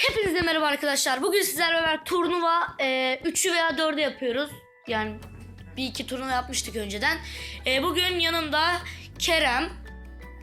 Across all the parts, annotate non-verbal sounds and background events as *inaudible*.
Hepinize merhaba arkadaşlar. Bugün sizlerle beraber turnuva 3'ü veya 4'ü yapıyoruz. Yani bir iki turnuva yapmıştık önceden. E, bugün yanımda Kerem,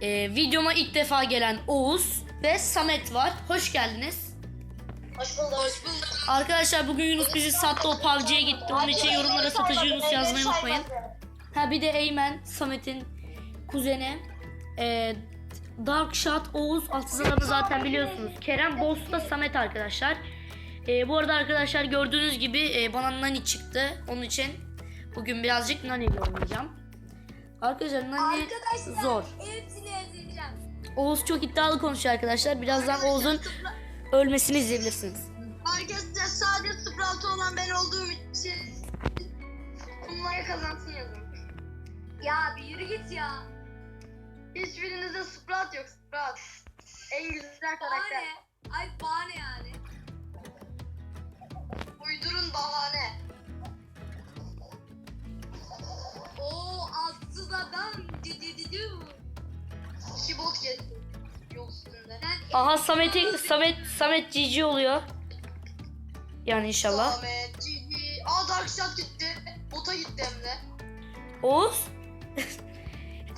e, videoma ilk defa gelen Oğuz ve Samet var. Hoş geldiniz. Hoş bulduk. Hoş bulduk. Arkadaşlar bugün Yunus bizi sattı o PUBG'ye gitti. Onun için yorumlara satıcı Yunus yazmayı unutmayın. Ha bir de Eymen, Samet'in kuzeni. Ee, Dark Shot, Oğuz, Altızadam'ı zaten biliyorsunuz. Kerem, Bosta, Samet arkadaşlar. Ee, bu arada arkadaşlar gördüğünüz gibi e, bana Nani çıktı. Onun için bugün birazcık Nani ile oynayacağım. Arkadaşlar Nani Arkadaşlar zor. hepsini ezeceğim. Oğuz çok iddialı konuşuyor arkadaşlar. Birazdan Oğuz'un ölmesini izleyebilirsiniz. Arkadaşlar sadece Sprout olan ben olduğum için Bunlara kazansın yazın. Ya bir yürü git ya. Hiçbirinizde Sprout yok Sprout. En güzel karakter. Bahane. Ay bahane yani. Uydurun bahane. Oo altsız adam. Didididü. İki bot gezdi. Yol üstünde. Ben Aha Samet'in Samet Samet GG oluyor. Yani inşallah. Samet, Cici. Aa Dark Shot gitti. Bota gitti hem de. Oğuz.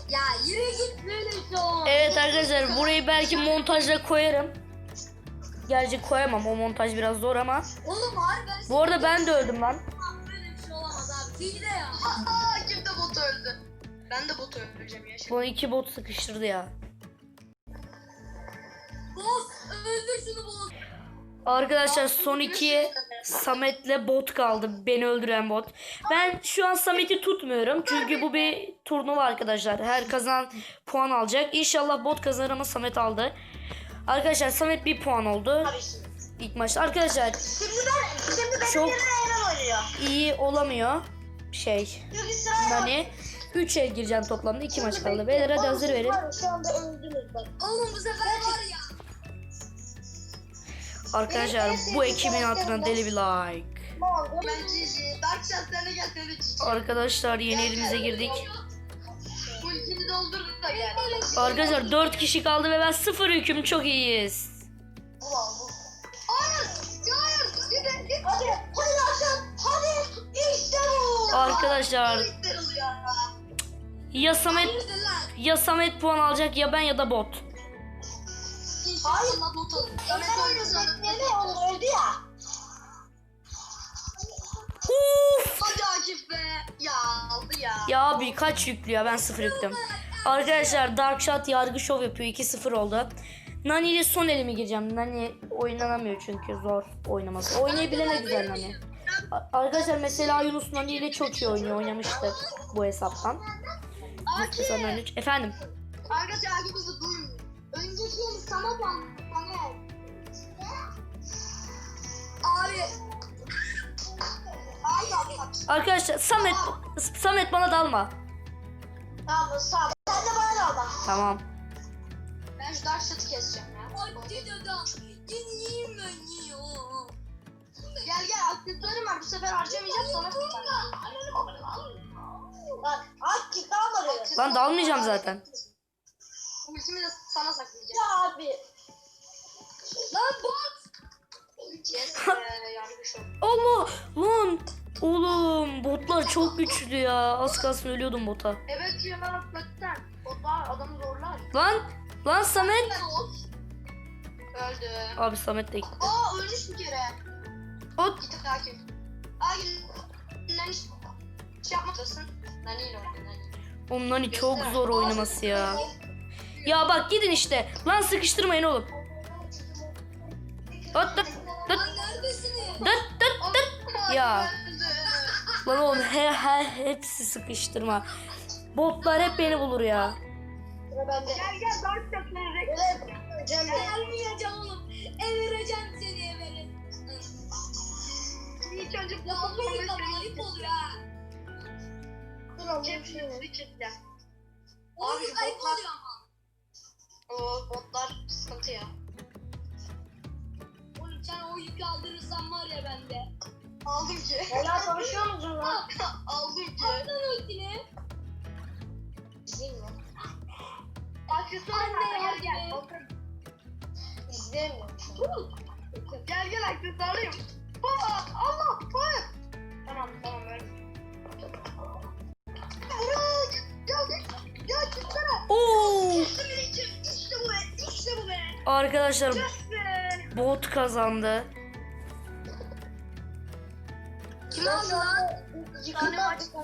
Ya yürü git böyle an. Evet arkadaşlar burayı belki montajla koyarım. Gerçi koyamam o montaj biraz zor ama. Oğlum var ben Bu arada ben de öldüm lan. böyle bir şey olamaz abi. Hile ya. Aa kim de botu öldü. Ben de botu öldüreceğim ya şimdi. Bu iki bot sıkıştırdı ya. Boz öldür şunu boz. Arkadaşlar son iki Samet'le bot kaldı. Beni öldüren bot. Ben şu an Samet'i tutmuyorum. Çünkü bu bir turnuva arkadaşlar. Her kazanan puan alacak. İnşallah bot kazanır ama Samet aldı. Arkadaşlar Samet bir puan oldu. İlk maçta. Arkadaşlar Şimdi ben, şimdi benim Çok- iyi olamıyor. Şey. Hani 3 el gireceğim toplamda 2 maç kaldı. Beyler hadi hazır verin. Şu anda öldünüz bak. Oğlum bu sefer var ya. Arkadaşlar bu ekibin altına deli bir like. Arkadaşlar yeni elimize girdik. Arkadaşlar 4 kişi kaldı ve ben 0 hüküm çok iyiyiz. Arkadaşlar ya. Samet ya Samet puan alacak ya ben ya da bot. Hayır. Ömer oynuyor Ne oldu? Öldü ya. Uf! Hadi Akif be. Ya aldı ya. Ya abi kaç yüklü ya ben 0 yüklüm. Arkadaşlar Dark Shot yargı şov yapıyor 2-0 oldu. Nani ile son elime gireceğim. Nani oynanamıyor çünkü zor oynaması. Oynayabilene güzel Nani. Arkadaşlar mesela Yunus Nani ile çok iyi oynuyor. Oynamıştı bu hesaptan. Akif. Efendim. Arkadaşlar sana ben. Hani. Abi Hayır. Arkadaşlar Samet Samet bana dalma. Tamam sağ ol. Sen de bana da bak. Tamam. Ben şu Dark Shot'ı keseceğim ya. hadi adam. Yeniyim ben yiyor. Gel gel aktiflerim var bu sefer harcamayacağım sana. Bak aktif dalmadı. Lan dalmayacağım zaten. Ultimi de sana saklayacağım. Ya abi. Lan bot. Yes *laughs* şok. Allah lan. Oğlum botlar çok güçlü ya. Az kalsın ölüyordum bota. Evet ya hakikaten. Botlar adamı zorlar. Lan lan Samet. Öldü. Abi Samet de gitti. Aa ölmüş bir kere. Ot. Git takip. Aa Nani şey yapmadasın. Nani ile oyna Nani. Oğlum Nani çok zor oynaması ya. Ya bak gidin işte. Lan sıkıştırmayın oğlum. Dıt dıt neredesiniz? dıt dıt dıt. Ya. Lan oğlum he, he, hepsi sıkıştırma. Botlar hep beni bulur ya. Gel gel Dark. Cem Gelmeyeceğim oğlum. Evireceğim seni. İlk önce Ya oğlum da ayıp oluyor ha. Cem şimdi kitle. Oğlum Abi, ayıp botlar-. O botlar sıkıntı ya. Oğlum sen o yükü aldırırsan var ya bende. Aldım ki. Hala konuşuyor musun lan? *laughs* Aldım ki. Lan ultini. İzleyeyim mi? Aksesuar Anne gel gel. şu an. Gel gel aksesuarlıyım. Aa, Allah Arkadaşlar bot kazandı. Kim aldı lan?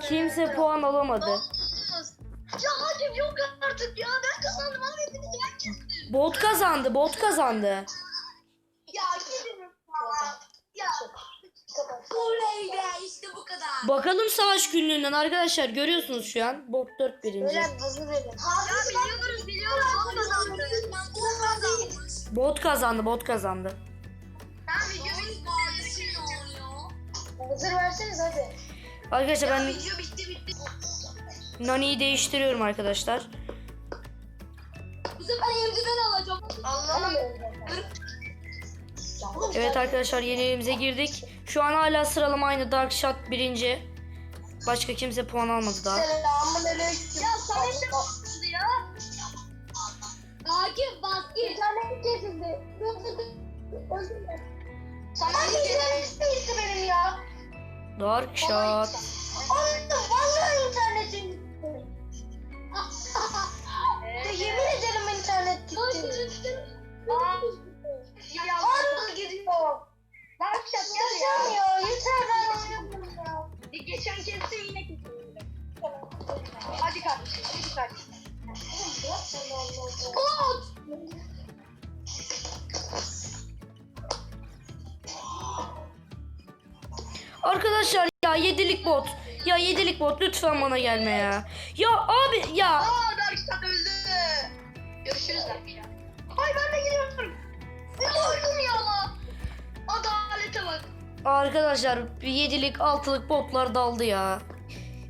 Kimse puan alamadı. Ya hadi yok artık ya ben kazandım abi hepiniz ben kestim. Bot kazandı, bot kazandı. Ya gidin. Ya. Oley be işte bu kadar. Bakalım savaş günlüğünden arkadaşlar görüyorsunuz şu an. Bot 4 birinci. hızlı verin. Ya biliyoruz biliyoruz o kazandı. Bot kazandı, bot kazandı. Ben video bitti. Hazır verseniz hadi. Arkadaşlar Ya ben video bitti bitti. Nani'yi değiştiriyorum arkadaşlar. Bu sefer yemciden alacağım. Allah'ım. Evet arkadaşlar yeni evimize girdik. Şu an hala sıralama aynı. Dark Shot birinci. Başka kimse puan almadı daha. Selamun aleyküm. Ya ya? Akif bas git. İnternet kesildi. Sana ne İşte benim ya. Dark Shot. Anladım. Vallahi internetim Arkadaşlar ya yedilik bot. Ya yedilik bot lütfen bana gelme ya. Ya abi ya. Aa Darkstad öldü. Görüşürüz Darkstad. Ay ben de gidiyorum. Ne öldüm ya? Adalete bak. Arkadaşlar bir yedilik altılık botlar daldı ya.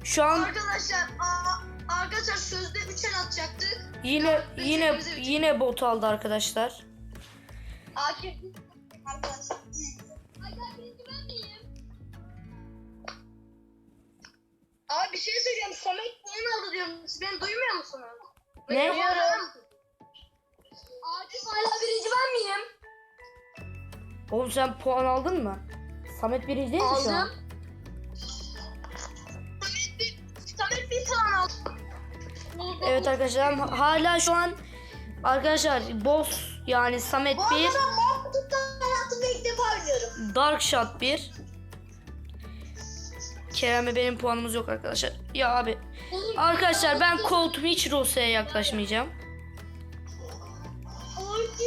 Şu an Arkadaşlar aa, arkadaşlar sözde 3 el atacaktık. yine yine yine bot aldı arkadaşlar. Akif Abi bir şey söyleyeceğim. Samet puan aldı diyorum. Siz beni duymuyor musunuz? Ne? Duyuyorum. Akif hala birinci ben miyim? Oğlum sen puan aldın mı? Samet birinci değil mi şu an? Aldım. Samet bir, Samet bir puan aldı. Evet arkadaşlar hala şu an arkadaşlar boss yani Samet Bu arada 1, ben Mahmut'tan hayatımda ilk defa oynuyorum. Dark Shot 1. Kerem'e benim puanımız yok arkadaşlar. Ya abi arkadaşlar ben koltuğum hiç Rose'ye yaklaşmayacağım.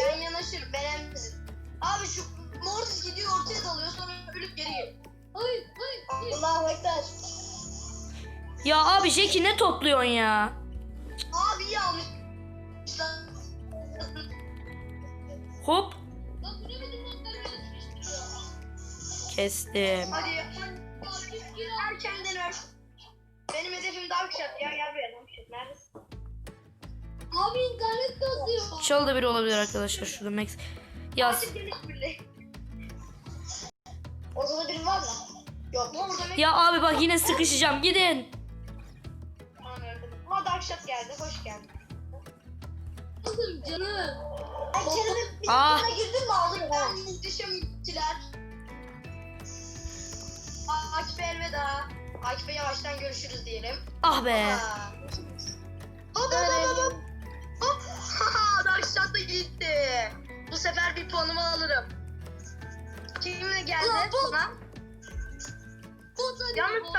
Ben yanaşırım. Ben emzim. Abi şu Mortis gidiyor ortaya dalıyor sonra ölüp geri geliyor. Hayır, hayır. Allahu Ekber. Ya abi Jackie ne topluyorsun ya? Abi almış. Hop kestim. Hadi. Shot ya gel buraya Shot neredesin? Abi internet kasıyor. Çalı da biri olabilir arkadaşlar şurada Max. Ya Hadi deniz birliği. Ortada biri var mı? Yok mu burada ne? ya abi bak yine sıkışacağım gidin. Tamam öldüm. Ama Dark Shot geldi hoş geldin. Kızım canım. Ay Kerem'in bir Ah. ah. girdin mi aldın ben muhteşem ultiler. Aa, Akif Akif'e yavaştan görüşürüz diyelim. Ah be. Aa. Hop hop hop hop. Hop. Shot da gitti. Bu sefer bir puanımı alırım. Kimle geldi Ulan bu- sana? Bot hadi Yalnız bot.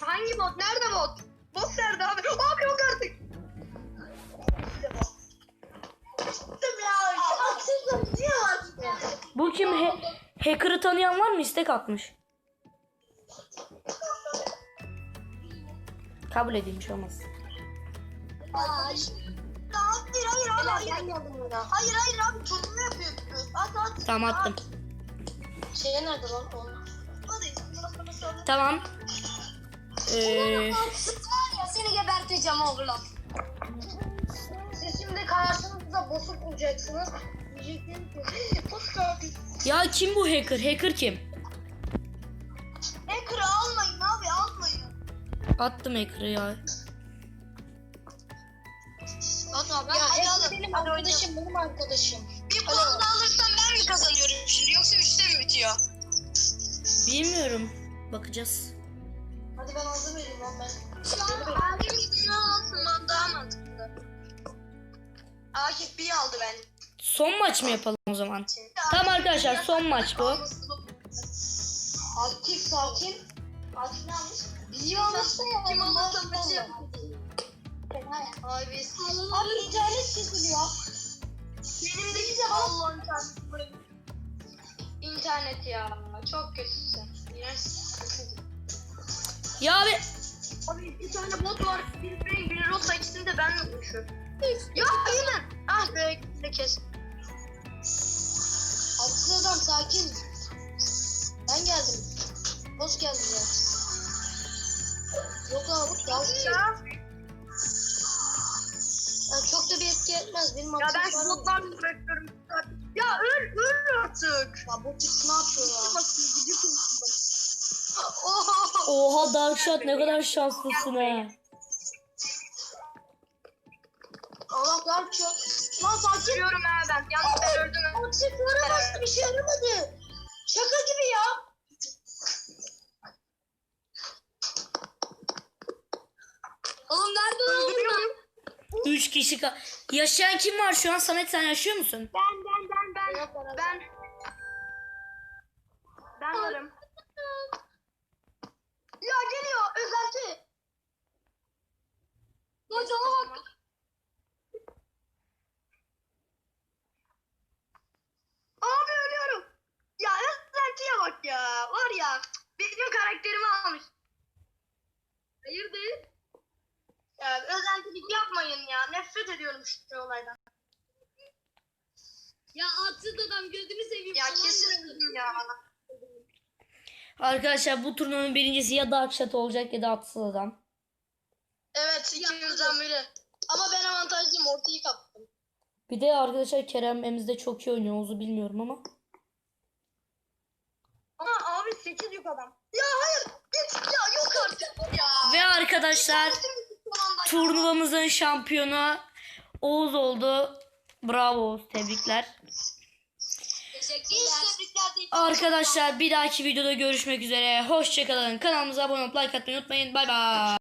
Hangi bot? Nerede bot? Bot nerede abi? Abi yok artık. Bu kim? He- hacker'ı tanıyan var mı? İstek atmış. Kabul bir şey olmaz. Ay. Hayır hayır hayır hayır. Hayır hayır abi. At at. Tamam attım. Şey nerede lan o? Hadi. Tamam. Ee, ya seni geberteceğim oğlum. Siz şimdi karşınızda boss *gasps* abi. ya kim bu hacker? Hacker kim? Attım ekri ya. Batu abi ya hadi alın. Arkadaşım, benim arkadaşım. Bir puan da alırsam ben mi kazanıyorum şimdi yoksa üçte mi bitiyor? Bilmiyorum. Bakacağız. Hadi ben aldım elim ben. Şu an abimiz bir alsın ben daha mantıklı. Akif bir aldı ben. Son maç mı yapalım o zaman? Şimdi tamam arkadaşlar son maç bu. Akif sakin. Akif ne almış? Bizi almışsa ya. Kim alırsa maçı Abi biz. Abi internet kesiliyor. Benim de bize Allah'ın. İnternet ya. Çok kötüsün. Ya abi Abi bir tane bot var. Bir Frank, bir Rosa ikisini de ben mi? Ya yine. Ah be de kes. Aktif adam sakin. Ben geldim. Hoş geldin ya. Yok abi yavrum. Ya, Ya çok da bir etki etmez. Benim ya ben botlarla uğraşıyorum. Ya öl öl artık. Ya bu tip ne yapıyor ya? Bak. oha Darkshot ne kadar şanslısın ha. Allah garçıyor. Lan sakin. Diyorum ha ben. Yalnız ben 3 kişi ka- Yaşayan kim var şu an? Samet sen yaşıyor musun? Ben ben ben ben. Ben. Ben varım. Ya geliyor özenti. Hocama bak. Abi ölüyorum. Ya özentiye bak ya. Var ya. Benim karakterimi almış. Hayır değil. Ya özentilik yapmayın ya. Şu olaydan. Ya atsız adam gözünü seveyim. Ya kesin öldüm ya. Arkadaşlar bu turnuvanın birincisi ya Darkshot olacak ya da Atsız Adam. Evet ikimizden biri. Ama ben avantajlıyım. Ortayı kaptım. Bir de arkadaşlar Kerem Emiz'de çok iyi oynuyor. Oğuz'u bilmiyorum ama. Ama abi 8 yük adam. Ya hayır. Git ya yok artık ya. Ve arkadaşlar turnuvamızın şampiyonu Oğuz oldu. Bravo Oğuz. Tebrikler. Arkadaşlar bir dahaki videoda görüşmek üzere. Hoşçakalın. Kanalımıza abone olup like atmayı unutmayın. Bay bay.